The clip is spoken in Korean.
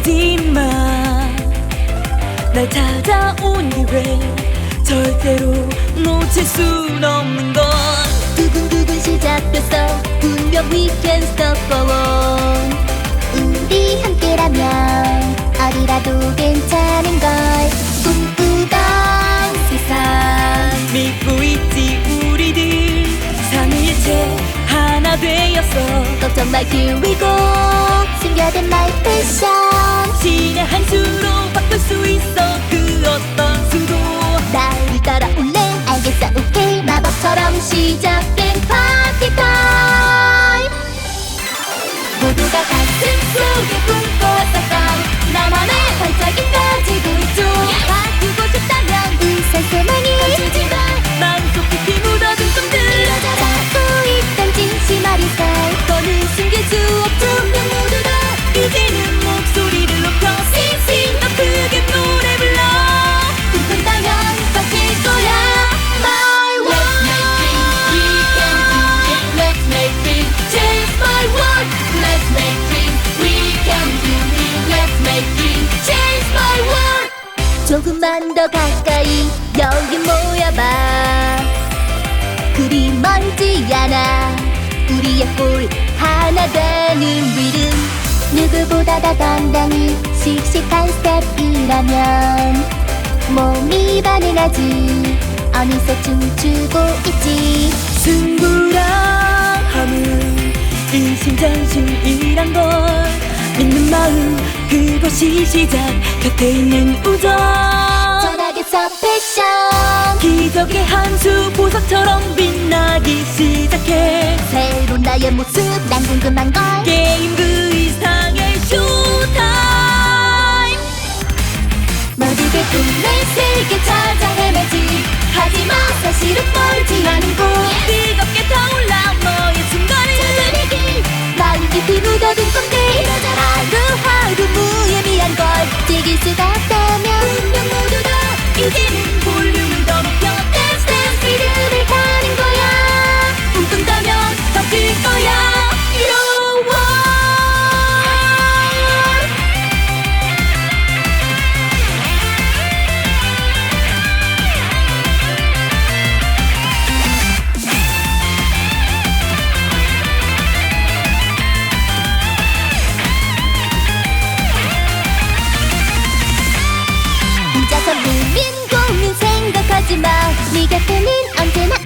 오지 마날 찾아온 기회 절대로 놓칠 순 없는 건 두근두근 시작됐어. 분명 we can stop for one 우리 함께라면 어디라도 괜찮은 걸. 꿈꾸던 세상. 믿고 있지 우리들. 삼일체 하나 되었어. 걱정 말 here we go 숨겨둔 my 신 시작 조금만 더 가까이 여기 모여봐. 그리 멀지 않아 우리의 볼 하나 되는 리듬 누구보다 더 당당히 씩씩한 스텝이라면 몸이 반응하지. 어느새 춤추고 있지. 승부랑 함은 일심전심이란 걸 믿는 마음 그것이 시작. 곁에 있는 우정 패션 기적의 한수 보석처럼 빛나기 시작해. 새로운 나의 모습 난 궁금한 걸. 게임 그 이상의 쇼타임. 모두의 꿈을 세계 찾아 헤매지. 하지마 사실은 멀지 않은 곳. 뜨겁게 타올라 너의 순간을 찾아내 길 마음 깊이 묻어둔 꿈들 하루하루 무의미한 걸. 즐길 수가 네가 뜨는 언제나